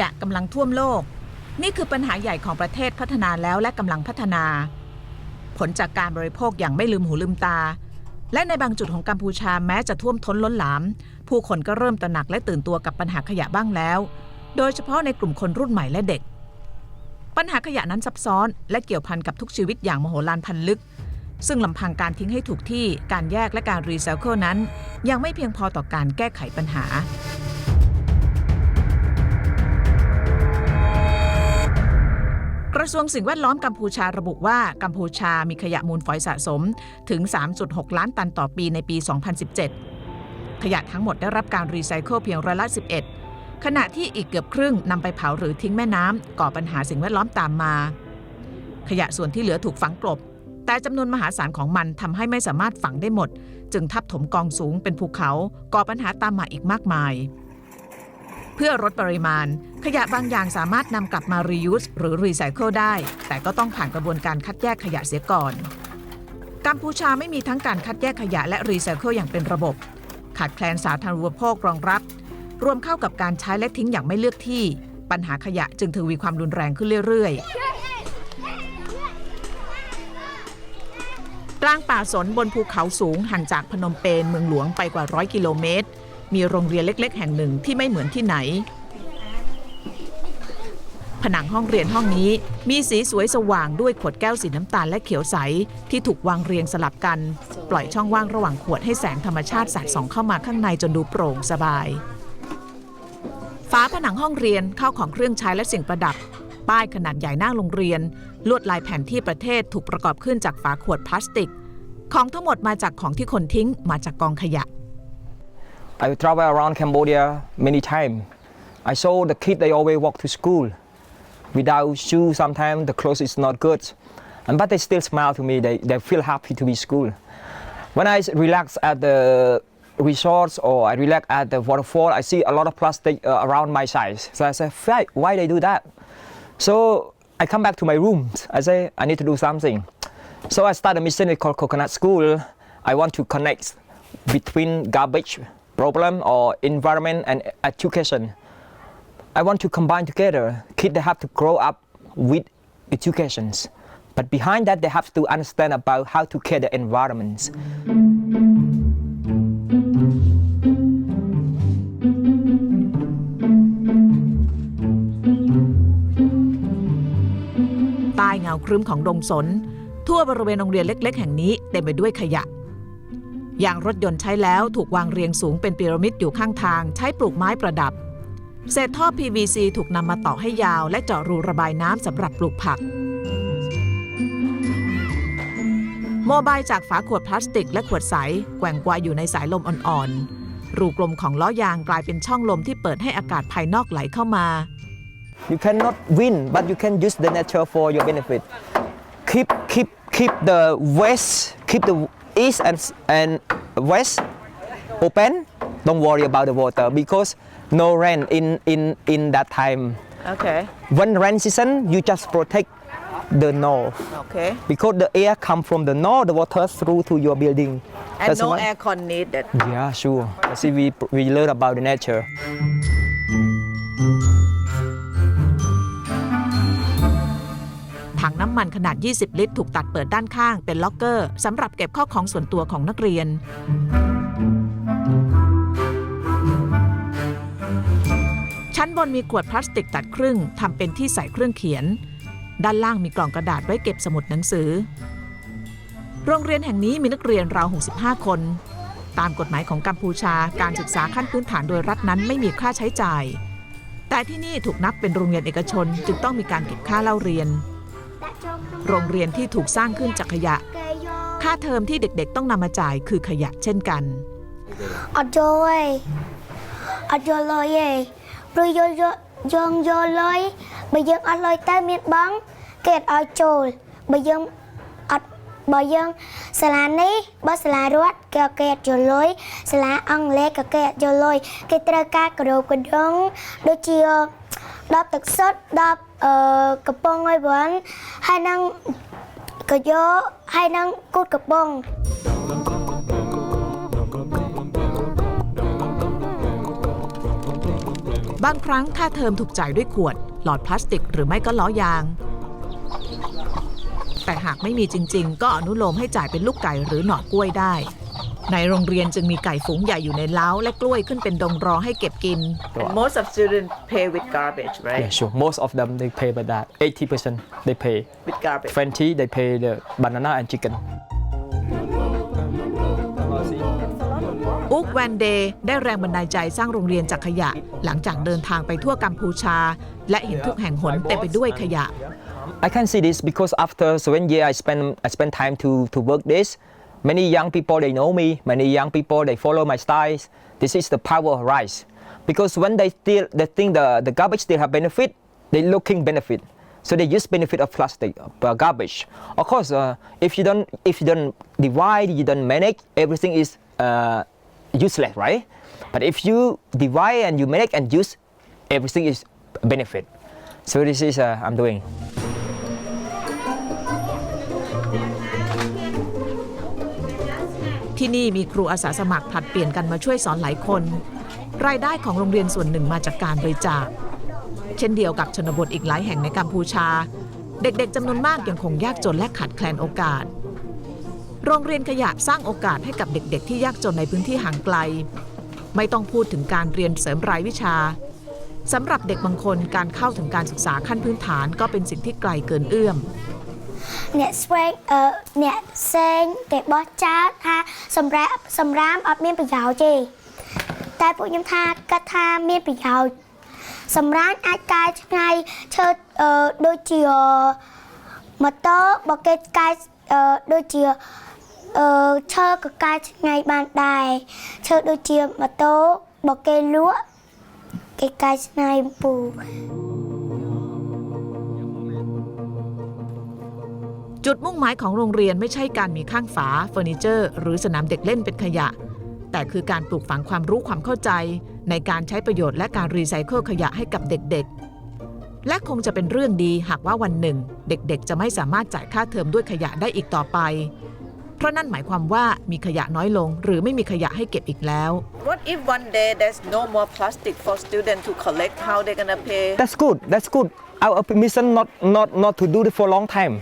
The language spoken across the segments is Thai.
ยะกำลังท่วมโลก นี่คือปัญหาใหญ่ของประเทศพัฒนาแล้วและกำลังพัฒนา ผลจากการบริโภคอย่างไม่ลืมหูลืมตา และในบางจุดของกัมพูชาแม้จะท่วมท้นล้นหลาม ผู้คนก็เริ่มตระหนักและตื่นตัวกับปัญหาขยะบ้างแล้ว โดยเฉพาะในกลุ่มคนรุ่นใหม่และเด็ก ปัญหาขยะนั้นซับซ้อน และเกี่ยวพันกับทุกชีวิตอย่างมโหฬารพันลึกซึ่งลำพังการทิ้งให้ถูกที่ การแยกและการรีไซเคิลนั้น ยังไม่เพียงพอต่อการแก้ไขปัญหา ระทรวงสิ่งแวดล้อมกัมพูชาระบุว่ากัมพูชามีขยะมูลฝอยสะสมถึง 3.6 ล้านตันต่อปีในปี 2017 ขยะทั้งหมดได้รับการรีไซเคิลเพียงร้อยละ 11 ขณะที่อีกเกือบครึ่งนำไปเผาหรือทิ้งแม่น้ำก่อปัญหาสิ่งแวดล้อมตามมา ขยะส่วนที่เหลือถูกฝังกลบ แต่จำนวนมหาศาลของมันทำให้ไม่สามารถฝังได้หมด จึงทับถมกองสูงเป็นภูเขาก่อปัญหาตามมาอีกมากมาย พื่อลดปริมาณ ขยะบางอย่างสามารถนำกลับมา reuse หรือ recycle ได้ แต่ก็ต้องผ่านกระบวนการคัดแยกขยะเสียก่อน กัมพูชาไม่มีทั้งการคัดแยกขยะและ recycle อย่างเป็นระบบ ขาดแคลนสาธารณูปโภครองรับ รวมเข้ากับการใช้และทิ้งอย่างไม่เลือกที่ ปัญหาขยะจึงทวีความรุนแรงขึ้นเรื่อยๆ กลางป่าสนบนภูเขาสูงห่างจากพนมเปญเมืองหลวงไปกว่าร้อยกิโลเมตร มีโรงเรียนเล็ก ๆ แห่งหนึ่งที่ไม่เหมือนที่ไหน ผนังห้องเรียนห้องนี้มีสีสวยสว่างด้วยขวดแก้วสีน้ำตาลและเขียวใส ที่ถูกวางเรียงสลับกัน ปล่อยช่องว่างระหว่างขวดให้แสงธรรมชาติสาดส่องเข้ามาข้างในจนดูโปร่งสบายฝาผนังห้องเรียนเข้าของเครื่องใช้และสิ่งประดับ ป้ายขนาดใหญ่หน้าโรงเรียน ลวดลายแผนที่ประเทศถูกประกอบขึ้นจากฝาขวดพลาสติก ของทั้งหมดมาจากของที่คนทิ้งมาจากกองขยะ I travel around Cambodia many times. I saw the kids they always walk to school without shoes. Sometimes the clothes is not good, and but they still smile to me. They, they feel happy to be school. When I relax at the resorts or I relax at the waterfall, I see a lot of plastic uh, around my size. So I say, why, why they do that? So I come back to my room. I say, I need to do something. So I start a mission called Coconut School. I want to connect between garbage problem or environment and education. I want to combine together. Kids they have to grow up with educations. But behind that, they have to understand about how to care the environments. ใต้เงาครึ้มของดงสน ทั่วบริเวณโรงเรียนเล็ก ๆ แห่งนี้เต็มไปด้วยขยะ ยางรถยนต์ใช้แล้วถูกวางเรียงสูงเป็นพีระมิดอยู่ข้างทาง ใช้ปลูกไม้ประดับ เศษท่อ PVC ถูกนำมาต่อให้ยาว และเจาะรูระบายน้ำสำหรับปลูกผัก โมบายจากฝาขวดพลาสติกและขวดใส แกว่งไกวอยู่ในสายลมอ่อนๆ รูกลมของล้อยางกลายเป็นช่องลมที่เปิดให้อากาศภายนอกไหลเข้ามา You cannot win, but you can use the nature for your benefit. Keep, keep, keep the west, keep the east and, and west open. Don't worry about the water because no rain in, in, in that time. Okay When rain season, you just protect the north okay because the air come from the north, the water through to your building. That's why- aircon needed Yeah, sure. See, we, we learn about the nature. ำมันขนาด 20 ลิตร ถูกตัดเปิดด้านข้างเป็นล็อกเกอร์สำหรับเก็บข้าวของส่วนตัวของนักเรียน ชั้นบนมีขวดพลาสติกตัดครึ่งทำเป็นที่ใส่เครื่องเขียน ด้านล่างมีกล่องกระดาษไว้เก็บสมุดหนังสือ โรงเรียนแห่งนี้มีนักเรียนราว 65 คน ตามกฎหมายของกัมพูชาการศึกษาขั้นพื้นฐานโดยรัฐนั้นไม่มีค่าใช้จ่ายแต่ที่นี่ถูกนับเป็นโรงเรียนเอกชน จึงต้องมีการเก็บค่าเล่าเรียน โรงเรียนที่ถูกสร้างขึ้นจากขยะ ค่าเทอมที่เด็กๆ ต้องนำมาจ่ายคือขยะเช่นกัน Adore. Adore. Berjojo jong joloi. Bejeng aloi tamit bang. Ket ajol. Bejeng at bejeng selani ba selarut ke ket joloi. Sela ang le ke ket joloi. Ke terka kedong kedong. Do cio. Dap teksot dap เอ่อกระป้องให้บ้านให้นั่งกระเยาะให้นั่งกดกระป้อง บางครั้งค่าเทอมถูกจ่ายด้วยขวด หลอดพลาสติกหรือไม่ก็ล้อยาง แต่หากไม่มีจริง ๆ ก็อนุโลมให้จ่ายเป็นลูกไก่หรือหน่อกล้วยได้ ในโรงเรียนจึงมีไก่ฝูงใหญ่อยู่ในเล้าและกล้วยขึ้นเป็นดงรอให้เก็บกิน And most of students pay with garbage, right? Yeah, sure. Most of them they pay by that. 80% they pay. With garbage. 20 they pay the banana and chicken. อุกแวนเดย์ได้แรงบันดาลใจสร้างโรงเรียนจากขยะ หลังจากเดินทางไปทั่วกัมพูชา และเห็นทุกแห่งหนเต็มไปด้วยขยะ I can see this because after seven years I spend I spend time to to work this. Many young people they know me. Many young people they follow my styles. This is the power of rice. Because when they still they think the the garbage still have benefit, they looking benefit. So they use benefit of plastic, uh, garbage. Of course, uh, if you don't if you don't divide, you don't manage, everything is uh, useless, right? But if you divide and you manage and use, everything is benefit. So this is uh, I'm doing. ที่นี่มีครูอาสาสมัครผลัดเปลี่ยนกันมาช่วยสอนหลายคน รายได้ของโรงเรียนส่วนหนึ่งมาจากการบริจาค เช่นเดียวกับชนบทอีกหลายแห่งในกัมพูชา เด็กๆจำนวนมากยังคงยากจนและขาดแคลนโอกาส โรงเรียนขยะสร้างโอกาสให้กับเด็กๆ ที่ยากจนในพื้นที่ห่างไกล ไม่ต้องพูดถึงการเรียนเสริมรายวิชาสำหรับเด็กบางคนการเข้าถึงการศึกษาขั้นพื้นฐานก็เป็นสิ่งที่ไกลเกินเอื้อม អ្នកស្វែងអឺអ្នកផ្សេងគេបោះចោលថាសម្រាប់សម្រាមអត់មានប្រយោជន៍ទេតែពួកខ្ញុំថាគាត់ថាមានប្រយោជន៍សម្រាមអាចកែច្នៃឈើអឺដូចជាម៉ូតូបើគេកែអឺដូចជាអឺឈើក៏កែច្នៃបានដែរឈើដូចជាម៉ូតូបើគេលក់គេកែច្នៃពូ จุดมุ่งหมายของโรงเรียนไม่ใช่การมีข้างฝาเฟอร์นิเจอร์ หรือสนามเด็กเล่นเป็นขยะ แต่คือการปลูกฝังความรู้ความเข้าใจ ในการใช้ประโยชน์และการรีไซเคิลขยะให้กับเด็กๆ และคงจะเป็นเรื่องดีหากว่าวันหนึ่ง เด็กๆ จะไม่สามารถจ่ายค่าเทอมด้วยขยะได้อีกต่อไป เพราะนั่นหมายความว่ามีขยะน้อยลง หรือไม่มีขยะให้เก็บอีกแล้ว What if one day there's no more plastic for students to collect? How they gonna pay? That's good. That's good. Our mission not not not to do it for long time.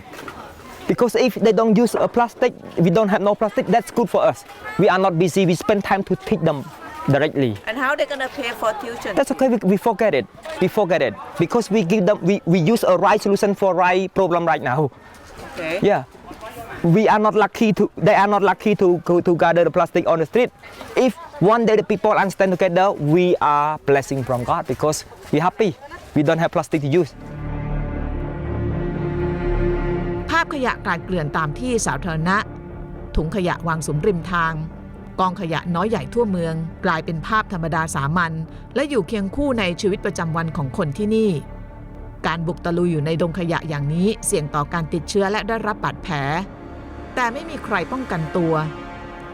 Because if they don't use a plastic, we don't have no plastic. That's good for us. We are not busy. We spend time to teach them directly. And how they gonna pay for tuition? That's okay. We, we forget it. We forget it because we give them. We, we use a right solution for right problem right now. Okay. Yeah. We are not lucky to. They are not lucky to to, to gather the plastic on the street. If one day the people understand together, we are blessing from God because we happy. We don't have plastic to use. าพขยะกลาดเกลื่อนตามที่สาธารณะ ถุงขยะวางสุมริมทาง กองขยะน้อยใหญ่ทั่วเมือง กลายเป็นภาพธรรมดาสามัญและอยู่เคียงคู่ในชีวิตประจำวันของคนที่นี่ การบุกตะลุยอยู่ในดงขยะอย่างนี้เสี่ยงต่อการติดเชื้อและได้รับบาดแผล แต่ไม่มีใครป้องกันตัว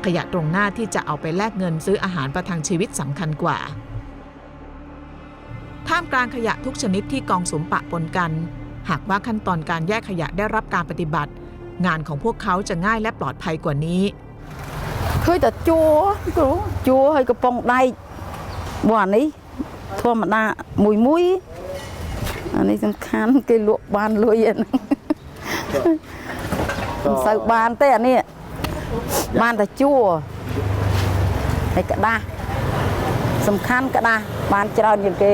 ขยะตรงหน้าที่จะเอาไปแลกเงินซื้ออาหารประทังชีวิตสำคัญกว่าท่ามกลางขยะทุกชนิดที่กองสมปะปนกัน หากว่าขั้นตอนการแยกขยะได้รับการปฏิบัติ งานของพวกเขาจะง่ายและปลอดภัยกว่านี้เคยแต่จัวจัวให้กระปองได้บ่อนนี้ทั่วมันดามุยมุยอันนี้สำคัญกิลวกบานเลยอะใส่บานแต่อันนี้บานแต่จัวให้กระดาสำคัญกระดาบานเจริญอย่างเก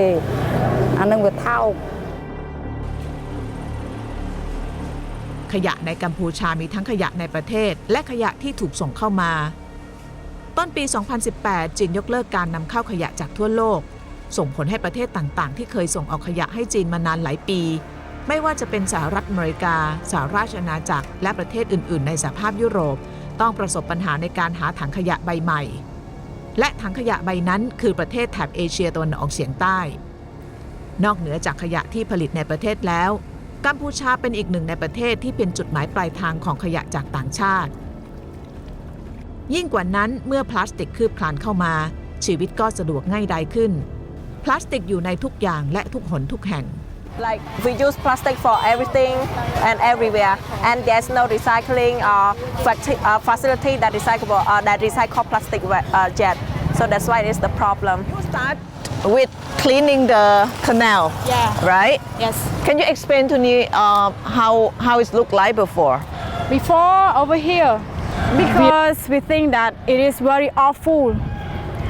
อันนึงก็เท่า ขยะในกัมพูชามีทั้งขยะในประเทศ และขยะที่ถูกส่งเข้ามา ต้นปี 2018 จีนยกเลิกการนำเข้าขยะจากทั่วโลก ส่งผลให้ประเทศต่างๆ ที่เคยส่งออกขยะให้จีนมานานหลายปี ไม่ว่าจะเป็นสหรัฐอเมริกา สหราชอาณาจักร และประเทศอื่น ๆ ในสหภาพยุโรป ต้องประสบปัญหาในการหาถังขยะใบใหม่ และถังขยะใบนั้นคือประเทศแถบเอเชียตะวันออกเฉียงใต้ นอกเหนือจากขยะที่ผลิตในประเทศแล้ว กัมพูชาเป็นอีกหนึ่งในประเทศที่เป็นจุดหมายปลายทางของขยะจากต่างชาติ ยิ่งกว่านั้นเมื่อพลาสติกคืบคลานเข้ามา ชีวิตก็สะดวกง่ายดายขึ้น พลาสติกอยู่ในทุกอย่างและทุกหนทุกแห่ง Like we use plastic for everything and everywhere, and there's no recycling or facility that recyclable uh, that recycle plastic uh, yet. So that's why it's the problem. You start with cleaning the canal. Yeah. Right? Yes. Can you explain to me uh, how how it looked like before? Before over here, because we think that it is very awful.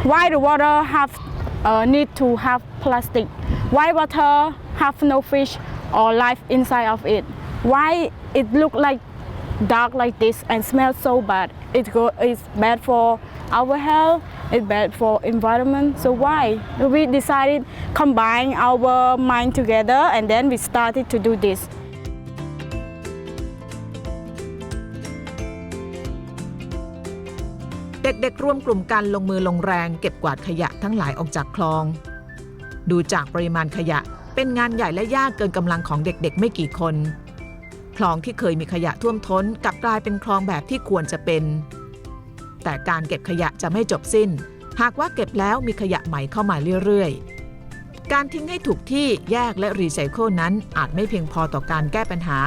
Why the water have uh, need to have plastic? Why water have no fish or life inside of it? Why it look like dark like this and smell so bad? It go it's bad for our health. It's bad for environment. So why we decided combine our mind together and then we started to do this. เด็กๆร่วมกลุ่มกันลงมือลงแรงเก็บกวาดขยะทั้งหลายออกจากคลอง ดูจากปริมาณขยะเป็นงานใหญ่และยากเกินกำลังของเด็กๆ ไม่กี่คน คลองที่เคยมีขยะท่วมท้นกลับกลายเป็นคลองแบบที่ควรจะเป็น แต่การเก็บขยะจะไม่จบสิ้น หากว่าเก็บแล้วมีขยะใหม่เข้ามาเรื่อยๆ การทิ้งให้ถูกที่แยกและรีไซเคิลนั้นอาจไม่เพียงพอต่อการแก้ปัญหา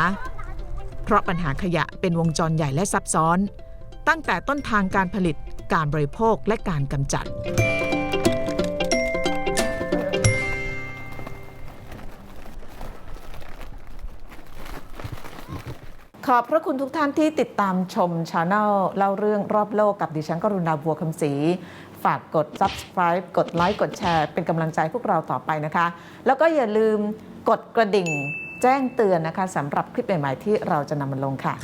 เพราะปัญหาขยะเป็นวงจรใหญ่และซับซ้อน ตั้งแต่ต้นทางการผลิตการบริโภคและการกำจัด ขอบพระคุณทุกท่านที่ติดตามชมช anel เล่าเรื่องรอบโลกกับดิฉันกรุณาบัวคำศรีฝากกด subscribe กดไลค์กดแชร์ เป็นกำลังใจพวกเราต่อไปนะคะ แล้วก็อย่าลืมกดกระดิ่งแจ้งเตือนนะคะสำหรับคลิปใหม่ๆที่เราจะนำมาลงค่ะ